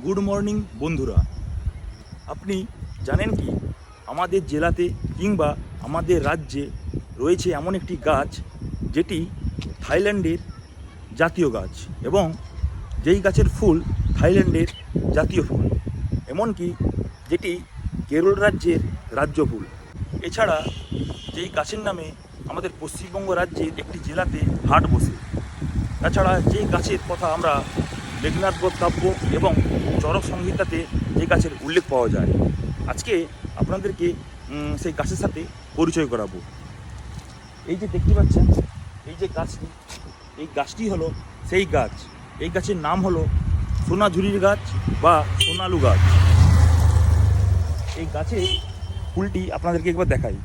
Good morning, বন্ধুরা। আপনি জানেন কি, আমাদের জেলাতে কিংবা আমাদের রাজ্যে রয়েছে এমন একটি গাছ যেটি থাইল্যান্ডের জাতীয় গাছ এবং যেই গাছের ফুল থাইল্যান্ডের জাতীয় ফুল, এমনকি যেটি কেরল রাজ্যের রাজ্য ফুল। এছাড়া যেই গাছের নামে আমাদের পশ্চিমবঙ্গ রাজ্যের একটি জেলাতে হাট বসে। তাছাড়া যে গাছের কথা আমরা মেঘনাথ কাব্য এবং চরক সংহিতাতে যে গাছের উল্লেখ পাওয়া যায়। আজকে আপনাদেরকে সেই গাছের সাথে পরিচয় করাবো। এই যে দেখতে পাচ্ছেন, এই যে গাছটি, এই গাছটি হলো সেই গাছ। এই গাছের নাম হলো সোনাঝুরির গাছ বা সোনালু গাছ। এই গাছে ফুলটি আপনাদেরকে একবার দেখাই।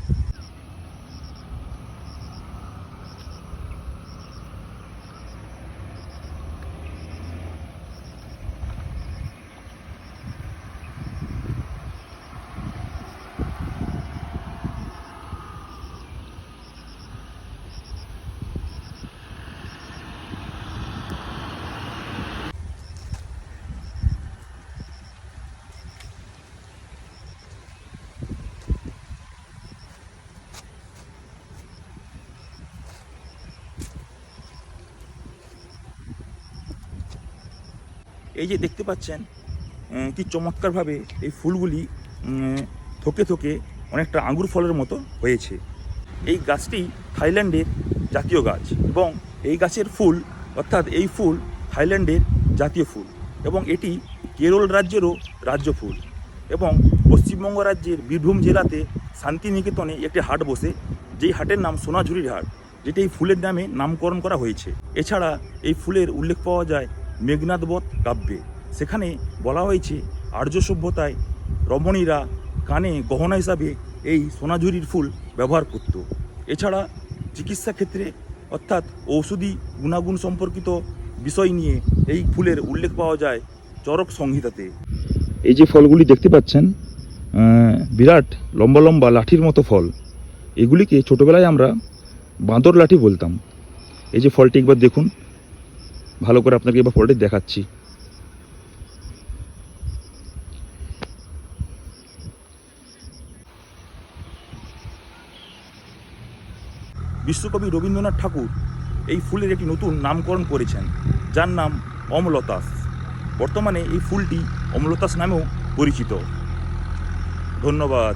এই যে দেখতে পাচ্ছেন কি চমৎকারভাবে এই ফুলগুলি থকে থোকে অনেকটা আঙ্গুর ফলের মতো হয়েছে। এই গাছটি থাইল্যান্ডের জাতীয় গাছ এবং এই গাছের ফুল, অর্থাৎ এই ফুল থাইল্যান্ডের জাতীয় ফুল এবং এটি কেরল রাজ্যেরও রাজ্য ফুল এবং পশ্চিমবঙ্গ রাজ্যের বীরভূম জেলাতে শান্তিনিকেতনে একটি হাট বসে, যেই হাটের নাম সোনাঝুরির হাট, যেটি এই ফুলের নামে নামকরণ করা হয়েছে। এছাড়া এই ফুলের উল্লেখ পাওয়া যায় মেঘনাথবধ কাব্যে। সেখানে বলা হয়েছে, আর্য সভ্যতায় রমণীরা কানে গহনা হিসাবে এই সোনাঝুরির ফুল ব্যবহার করত। এছাড়া চিকিৎসা ক্ষেত্রে, অর্থাৎ ঔষধি গুণাগুণ সম্পর্কিত বিষয় নিয়ে এই ফুলের উল্লেখ পাওয়া যায় চরক সংহিতাতে। এই যে ফলগুলি দেখতে পাচ্ছেন বিরাট লম্বা লম্বা লাঠির মতো ফল। এগুলিকে ছোটোবেলায় আমরা বাঁদর লাঠি বলতাম। এই যে ফলটি একবার দেখুন। ভালো করে আপনাকে এবার ফলটি দেখাচ্ছি। বিশ্বকবি রবীন্দ্রনাথ ঠাকুর এই ফুলের একটি নতুন নামকরণ করেছেন, যার নাম অমলতাস। বর্তমানে এই ফুলটি অমলতাস নামেও পরিচিত। ধন্যবাদ।